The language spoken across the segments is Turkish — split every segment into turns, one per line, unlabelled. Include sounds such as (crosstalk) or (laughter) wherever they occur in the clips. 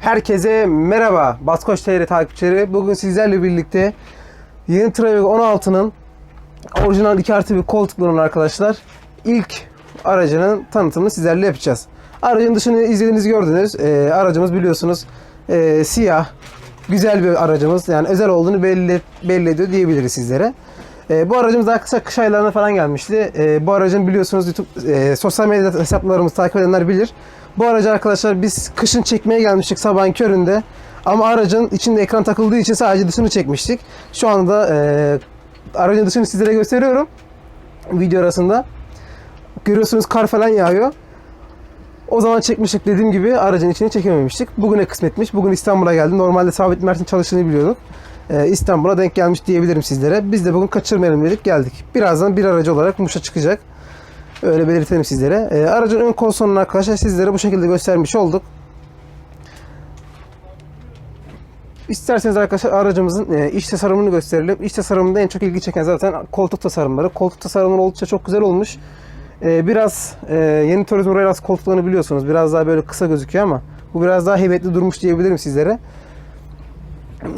Herkese merhaba Baskoş TR takipçileri. Bugün sizlerle birlikte yeni Travigo 16'nın orijinal 2 artı bir koltuklarının arkadaşlar ilk aracının tanıtımını sizlerle yapacağız. Aracın dışını izlediğiniz gördünüz. Ee, aracımız biliyorsunuz ee, siyah güzel bir aracımız. Yani özel olduğunu belli, belli ediyor diyebiliriz sizlere. Ee, bu aracımız kısa kış aylarına falan gelmişti. Ee, bu aracın biliyorsunuz YouTube, e, sosyal medya hesaplarımızı takip edenler bilir. Bu aracı arkadaşlar biz kışın çekmeye gelmiştik sabahın köründe. Ama aracın içinde ekran takıldığı için sadece dışını çekmiştik. Şu anda e, aracın dışını sizlere gösteriyorum. Video arasında. Görüyorsunuz kar falan yağıyor. O zaman çekmiştik dediğim gibi aracın içini çekememiştik. Bugüne kısmetmiş. Bugün İstanbul'a geldim. Normalde Sabit Mert'in çalıştığını biliyorduk. Ee, İstanbul'a denk gelmiş diyebilirim sizlere. Biz de bugün kaçırmayalım dedik geldik. Birazdan bir aracı olarak Muş'a çıkacak. Öyle belirtelim sizlere. Ee, aracın ön konsolunu arkadaşlar sizlere bu şekilde göstermiş olduk. İsterseniz arkadaşlar aracımızın e, iç tasarımını gösterelim. İç tasarımında en çok ilgi çeken zaten koltuk tasarımları. Koltuk tasarımları oldukça çok güzel olmuş. E, biraz e, yeni Turismo Royals koltuklarını biliyorsunuz. Biraz daha böyle kısa gözüküyor ama bu biraz daha heybetli durmuş diyebilirim sizlere.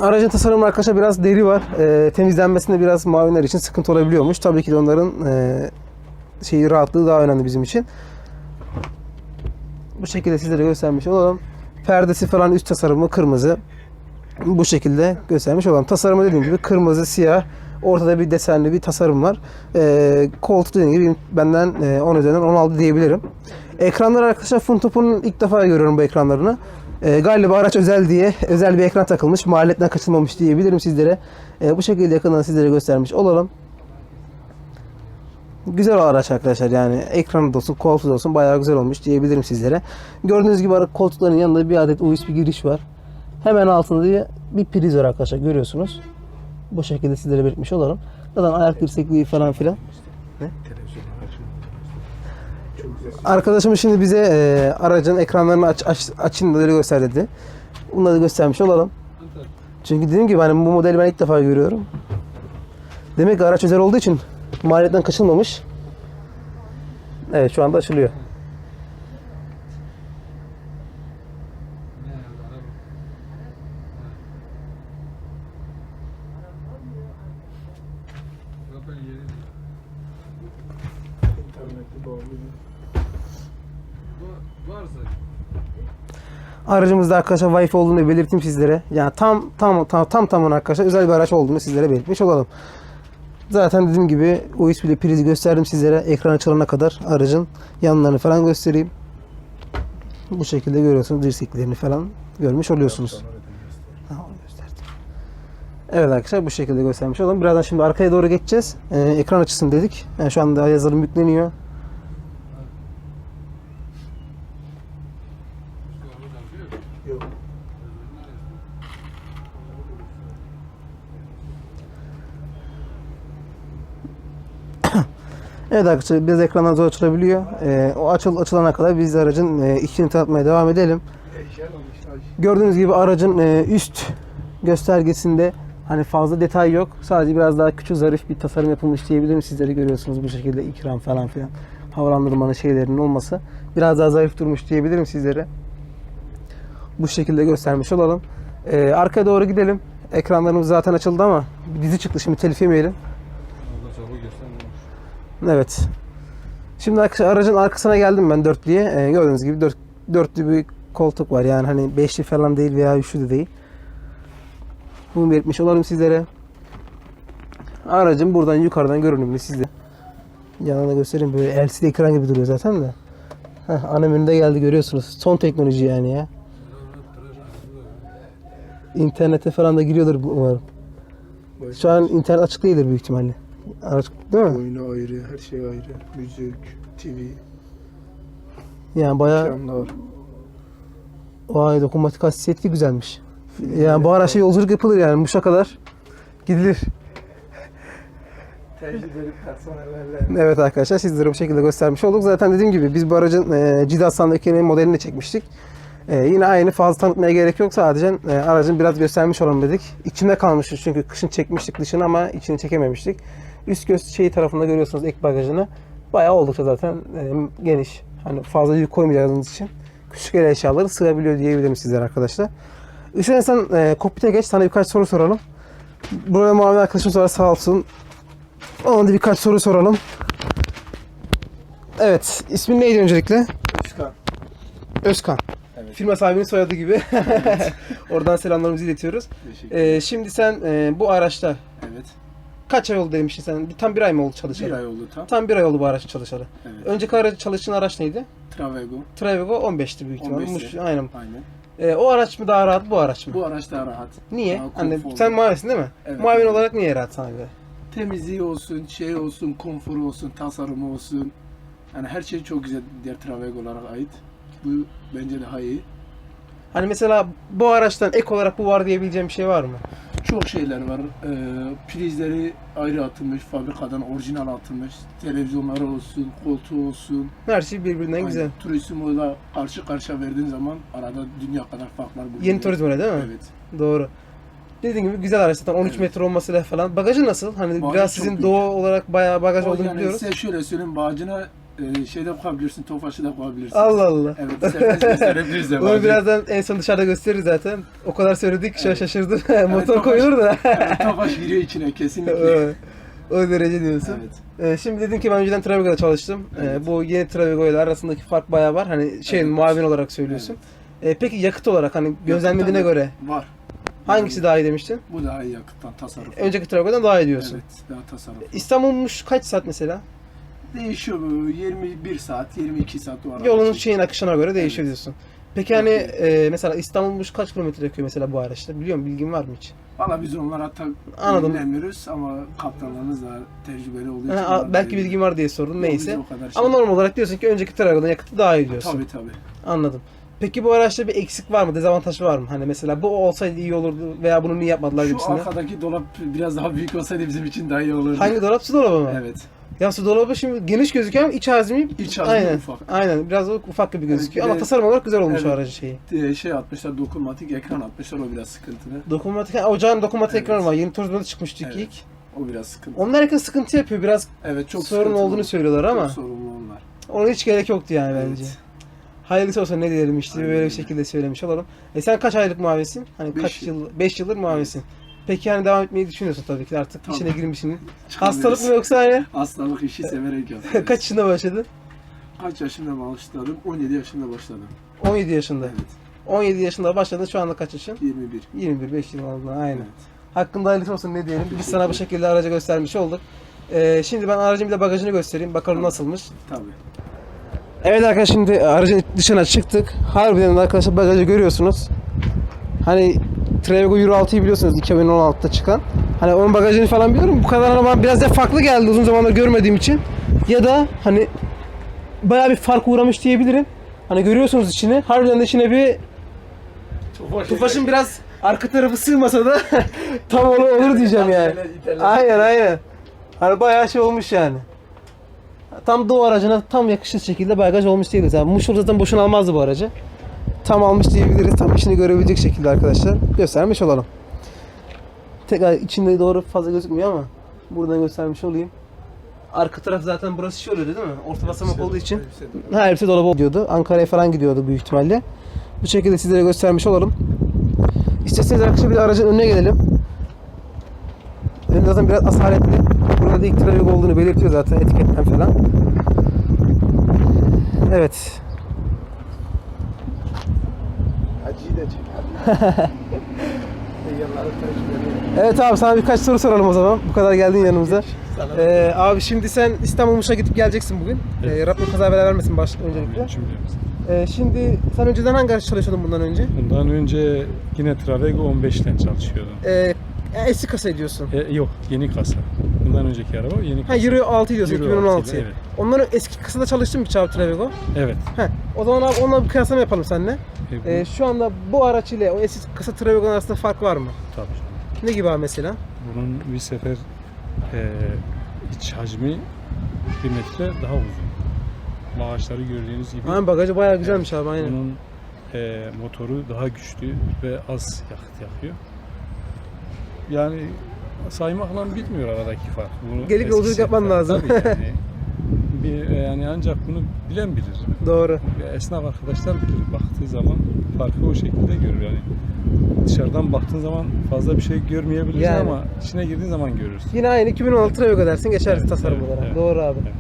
Aracın tasarımı arkadaşlar biraz deri var. E, temizlenmesinde biraz maviler için sıkıntı olabiliyormuş. Tabii ki de onların e, şeyi rahatlığı daha önemli bizim için. Bu şekilde sizlere göstermiş olalım. Perdesi falan üst tasarımı kırmızı. Bu şekilde göstermiş olalım. Tasarımı dediğim gibi kırmızı, siyah, ortada bir desenli bir tasarım var. Ee, koltuk dediğim gibi benden e, 10 üzerinden 16 diyebilirim. Ekranlar arkadaşlar Funtop'un ilk defa görüyorum bu ekranlarını. Ee, galiba araç özel diye özel bir ekran takılmış. Maliyetten kaçılmamış diyebilirim sizlere. Ee, bu şekilde yakından sizlere göstermiş olalım. Güzel araç arkadaşlar yani ekranı da olsun koltuğu da olsun bayağı güzel olmuş diyebilirim sizlere. Gördüğünüz gibi koltukların yanında bir adet USB giriş var. Hemen altında diye bir priz var arkadaşlar görüyorsunuz. Bu şekilde sizlere belirtmiş olalım. Zaten ayak dirsekliği falan filan. Arkadaşım şimdi bize e, aracın ekranlarını aç, aç, açın da göster dedi. Bunları da göstermiş olalım. Çünkü dediğim gibi hani bu modeli ben ilk defa görüyorum. Demek ki araç özel olduğu için maliyetten kaçılmamış. Evet şu anda açılıyor. Aracımızda arkadaşlar Wi-Fi olduğunu belirteyim sizlere. Yani tam tam tam tam tamına arkadaşlar özel bir araç olduğunu sizlere belirtmiş olalım. Zaten dediğim gibi USB'li prizi gösterdim sizlere. Ekran açılana kadar aracın yanlarını falan göstereyim. Bu şekilde görüyorsunuz dirseklerini falan görmüş oluyorsunuz. Evet arkadaşlar bu şekilde göstermiş olalım. Birazdan şimdi arkaya doğru geçeceğiz. Ee, ekran açısın dedik. Yani şu anda yazılım yükleniyor.
Yok.
Evet arkadaşlar biraz ekrandan zor açılabiliyor. Ee, o açıl açılana kadar biz aracın e, içini tanıtmaya devam edelim. Gördüğünüz gibi aracın e, üst göstergesinde hani fazla detay yok. Sadece biraz daha küçük zarif bir tasarım yapılmış diyebilirim. Sizleri görüyorsunuz bu şekilde ikram falan filan. Havalandırmanın şeylerinin olması. Biraz daha zarif durmuş diyebilirim sizlere. Bu şekilde göstermiş olalım. Ee, arkaya doğru gidelim. Ekranlarımız zaten açıldı ama dizi çıktı şimdi telif yemeyelim. Evet. Şimdi aracın arkasına geldim ben dörtlüye. Ee, gördüğünüz gibi dört, dörtlü bir koltuk var. Yani hani beşli falan değil veya üçlü de değil. Bunu belirtmiş olalım sizlere. Aracın buradan yukarıdan görünümlü sizde. Yanına göstereyim böyle LCD ekran gibi duruyor zaten de. Heh, ana menüde geldi görüyorsunuz. Son teknoloji yani ya. İnternete falan da giriyordur umarım. Şu an internet açık değildir büyük ihtimalle. Açık değil mi?
Oyunu ayrı, her şey ayrı. Müzik, TV,
Yani bayağı
ekranlar.
Vay dokunmatik hassasiyetli güzelmiş. Yani bu araçla yolculuk yapılır yani Muş'a kadar gidilir.
Tecrübeli personellerle.
Evet arkadaşlar sizlere bu şekilde göstermiş olduk. Zaten dediğim gibi biz bu aracın e, Cidasan'daki modelini de çekmiştik. E, yine aynı fazla tanıtmaya gerek yok. Sadece e, aracın biraz göstermiş olalım dedik. İçinde kalmıştı çünkü kışın çekmiştik dışını ama içini çekememiştik. Üst göz şeyi tarafında görüyorsunuz ek bagajını. Bayağı oldukça zaten e, geniş. Hani fazla yük koymayacağınız için küçük el eşyaları sığabiliyor diyebilirim sizlere arkadaşlar. Hüseyin sen e, kokpite geç. Sana birkaç soru soralım. Buraya mavi arkadaşımız var sağ olsun. Ona da birkaç soru soralım. Evet. ismin neydi öncelikle?
Özkan.
Özkan.
Evet.
Firma sahibinin soyadı gibi. (laughs) Oradan selamlarımızı iletiyoruz.
Teşekkür
Ee, şimdi sen e, bu araçta
Evet.
Kaç ay oldu demiştin sen? Bir, tam bir ay mı oldu çalışalı?
Bir ay oldu tam.
Tam bir ay oldu bu araç çalışalı.
Evet.
Önceki araç çalıştığın araç neydi?
Travego.
Travego 15'ti büyük ihtimalle.
15'ti.
Muş- Aynen.
Aynen.
Ee, o araç mı daha rahat bu araç mı?
Bu araç daha rahat.
Niye?
Daha
Hani sen mavisin değil mi?
Evet.
Mavin olarak niye rahat sana göre?
Temizliği olsun, şey olsun, konforu olsun, tasarımı olsun. Yani her şey çok güzel diğer Travego'lara ait. Bu bence daha iyi.
Hani mesela bu araçtan ek olarak bu var diyebileceğim bir şey var mı?
Çok şeyler var. Ee, prizleri ayrı atılmış, fabrikadan orijinal atılmış. Televizyonları olsun, koltuğu olsun.
Her şey birbirinden
Aynen.
güzel.
Turismo'da karşı karşıya verdiğin zaman arada dünya kadar farklar bulunuyor.
Yeni turizm öyle değil mi?
Evet.
Doğru. Dediğim gibi güzel araç zaten 13
Evet.
metre olmasıyla falan. Bagajı nasıl? Hani
Bagajı
biraz sizin
büyük.
doğu olarak bayağı bagaj
O
olduğunu
yani
biliyoruz.
size şöyle söyleyeyim, bağcına e, şeyde koyabilirsin, tofaşı da koyabilirsin.
Allah Allah.
Evet, isterseniz gösterebiliriz de
Bunu birazdan en son dışarıda gösteririz zaten. O kadar söyledik an
Evet.
şaşırdım. (laughs) Motor
tofaş-
koyulur da.
Evet, tofaş giriyor içine kesinlikle.
Evet. o derece diyorsun.
Evet.
Ee, şimdi dedim ki ben önceden Travego'da çalıştım. Ee,
Evet.
bu yeni Travego ile arasındaki fark bayağı var. Hani şey
Evet.
muavin olarak söylüyorsun. Ee, peki yakıt olarak hani gözlemlediğine
Yakıttan
göre
Var.
hangisi daha iyi demiştin?
Bu daha iyi yakıttan tasarruf.
Önceki Travego'dan daha iyi diyorsun.
Evet, daha tasarruf.
İstanbul'muş kaç saat mesela?
Değişiyor bu. 21 saat, 22 saat o arada.
Yolun şeyin akışına göre değişiyor diyorsun. Peki hani e, mesela İstanbul'muş kaç kilometre yakıyor mesela bu araçta? Biliyor musun? Bilgin var mı hiç?
Valla biz onlara tak
Anladım.
bilemiyoruz ama kaptanlarımız da tecrübeli olduğu için.
Ha,
onlar
belki
da-
bilgin var diye sordum.
Yok,
Neyse.
biz o kadar şey-
Ama normal olarak diyorsun ki önceki Travego'dan yakıtı daha iyi diyorsun.
Tabii tabii.
Anladım. Peki bu araçta bir eksik var mı? Dezavantaj var mı? Hani mesela bu olsaydı iyi olurdu veya bunu niye yapmadılar
Şu
gibisinden.
arkadaki dolap biraz daha büyük olsaydı bizim için daha iyi olurdu.
Hangi dolap? Su dolabı mı?
Evet.
Ya su dolabı şimdi geniş gözüküyor ama iç hazmi
İç hazmi
aynen,
ufak.
Aynen. Biraz ufak gibi gözüküyor ama
de-
tasarım olarak güzel olmuş o
Evet.
aracın şeyi.
Ee, Şey atmışlar, dokunmatik ekran atmışlar o biraz sıkıntılı.
Dokunmatik, ha, ocağın dokunmatik
Evet.
ekranı var. Yeni Turizm'de çıkmıştı
Evet.
ilk.
O biraz sıkıntı.
Onlar yakın sıkıntı yapıyor. Biraz
Evet çok
sorun
sıkıntılı.
olduğunu söylüyorlar ama
Çok sorunlu onlar.
ona hiç gerek yoktu yani
Evet.
bence. Hayırlısı olsa ne diyelim işte
Aynen
böyle bir
öyle.
şekilde söylemiş olalım. E sen kaç aylık mavisin? Hani
Beş
kaç
yıl.
yıl? 5 yıldır mavisin. Peki yani devam etmeyi düşünüyorsun tabii ki artık
Tabii.
içine girmişsin. (laughs) Hastalık mı yoksa hani?
Hastalık işi severek (laughs) yapıyoruz.
kaç yaşında başladın?
Kaç yaşında başladım? 17 yaşında başladım.
17 yaşında.
Evet.
17 yaşında başladın şu anda kaç yaşın?
21.
21, 5 yıl oldu aynen.
Evet.
Hakkında hayırlısı olsun ne diyelim. Biz sana bu şekilde aracı göstermiş olduk. Ee, şimdi ben aracın bir de bagajını göstereyim. Bakalım nasılmış.
Tabii.
Evet arkadaşlar şimdi aracın dışına çıktık. Harbiden de arkadaşlar bagajı görüyorsunuz. Hani Travigo Euro 6'yı biliyorsunuz 2016'da çıkan. Hani onun bagajını falan biliyorum. Bu kadar ama biraz da farklı geldi uzun zamandır görmediğim için. Ya da hani bayağı bir fark uğramış diyebilirim. Hani görüyorsunuz içini. Harbiden de içine bir Tufaş'ın biraz arka tarafı sığmasa da (laughs) tam olur, olur diyeceğim yani. Aynen aynen. Hani bayağı şey olmuş yani. Tam Doğu aracına tam yakışır şekilde bagaj olmuş diyebiliriz. Yani Muşul zaten boşuna almazdı bu aracı. Tam almış diyebiliriz. Tam işini görebilecek şekilde arkadaşlar. Göstermiş olalım. Tekrar içinde doğru fazla gözükmüyor ama buradan göstermiş olayım. Arka taraf zaten burası şey oluyordu değil mi? Orta basamak olduğu için. Ha hepsi dolabı gidiyordu. Ankara'ya falan gidiyordu büyük ihtimalle. Bu şekilde sizlere göstermiş olalım. İsterseniz arkadaşlar bir aracın önüne gelelim. Önü zaten biraz asaletli. Burada da ilk trafik olduğunu belirtiyor zaten etiketten falan. Evet.
Acıyı da çek. Yılların tecrübeli.
Evet abi sana birkaç soru soralım o zaman. Bu kadar geldin yanımıza. Ee, abi şimdi sen İstanbul Muş'a gidip geleceksin bugün.
Evet.
Ee, Rabbim kaza bela vermesin baş öncelikle.
Şimdi
Ee, şimdi sen önceden hangi araç çalışıyordun bundan önce?
bundan önce yine Travego 15'ten çalışıyordum.
Ee, eski kasa ediyorsun.
E, yok yeni kasa. Bundan önceki araba yeni
Ha
kasa.
Euro 6 diyorsun
Euro
2016.
6 'ydı, evet.
Onların eski kasada çalıştın mı Çağ Travigo?
Evet.
Heh, o zaman abi onunla bir kıyaslama yapalım seninle.
E, bu,
Ee, şu anda bu araç ile o eski kasa Travigo'nun arasında fark var mı?
tabii canım.
Ne gibi abi mesela?
Bunun bir sefer e, iç hacmi bir metre daha uzun. Bağışları gördüğünüz gibi.
Aynen bagajı bayağı güzelmiş abi aynen.
Bunun e, motoru daha güçlü ve az yakıt yakıyor. Yani saymakla bitmiyor aradaki fark. Bunu
Gelip yolculuk
eskisi-
yapman lazım.
Tabii yani. bir, e, Yani ancak bunu bilen bilir.
Doğru.
Ve esnaf arkadaşlar bilir. Baktığı zaman farkı o şekilde görür. Yani dışarıdan baktığın zaman fazla bir şey görmeyebilirsin
Yani.
ama içine girdiğin zaman görürsün.
Yine aynı 2016 Travigo dersin geçer
Evet,
tasarım
evet,
olarak.
evet.
Doğru abi.
Evet.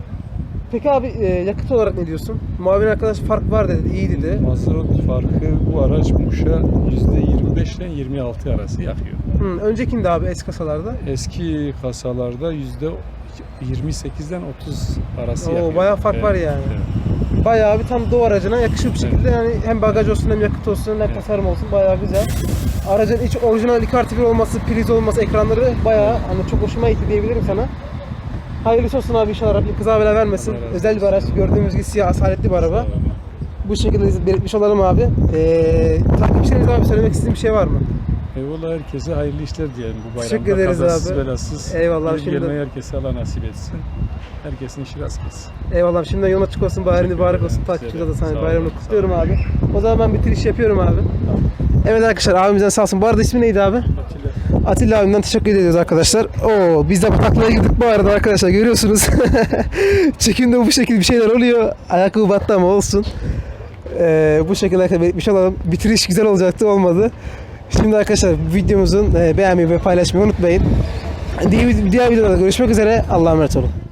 Peki abi e, yakıt olarak ne diyorsun? Muavin arkadaş fark var dedi, iyi dedi.
Mazot farkı bu araç Muş'a %25 ile 26 arası yakıyor.
Hı, öncekinde abi eski kasalarda.
Eski kasalarda %28'den 30 arası
Oo,
yakıyor.
bayağı fark var yani.
evet.
Bayağı bir tam doğu aracına yakışır bir şekilde
Evet.
yani hem bagaj olsun hem yakıt olsun hem
Evet.
tasarım olsun bayağı güzel. Aracın iç orijinal 2 artı 1 olması, priz olması, ekranları bayağı hani çok hoşuma gitti diyebilirim sana. Hayırlısı olsun abi inşallah Rabbim kıza bela vermesin.
Razı
Özel bir araç gördüğümüz gibi siyah asaletli bir araba.
Tamam.
Bu şekilde belirtmiş olalım abi. Ee, takipçileriniz abi söylemek istediğim bir şey var mı?
Eyvallah herkese hayırlı işler diyelim bu bayramda.
Teşekkür ederiz
Kazasız
abi.
belasız.
Eyvallah, şimdi-
gelmeyi herkese Allah nasip etsin. Herkesin işi rast gelsin.
Eyvallah şimdiden yolun açık olsun, bayram mübarek olsun.
Size
Takipçiler
de.
de sana bayramını kutluyorum abi. O zaman ben bitiriş yapıyorum abi. Evet arkadaşlar abimizden sağ olsun. Bu arada ismi neydi abi? Atilla abimden teşekkür ediyoruz arkadaşlar. Oo biz de bataklaya girdik bu arada arkadaşlar görüyorsunuz. (laughs) Çekimde bu şekilde bir şeyler oluyor. Ayakkabı battı ama olsun. Ee, bu şekilde belirtmiş olalım. Bitiriş güzel olacaktı olmadı. Şimdi arkadaşlar videomuzun e, beğenmeyi ve paylaşmayı unutmayın. Diğer, diğer videolarda görüşmek üzere. Allah'a emanet olun.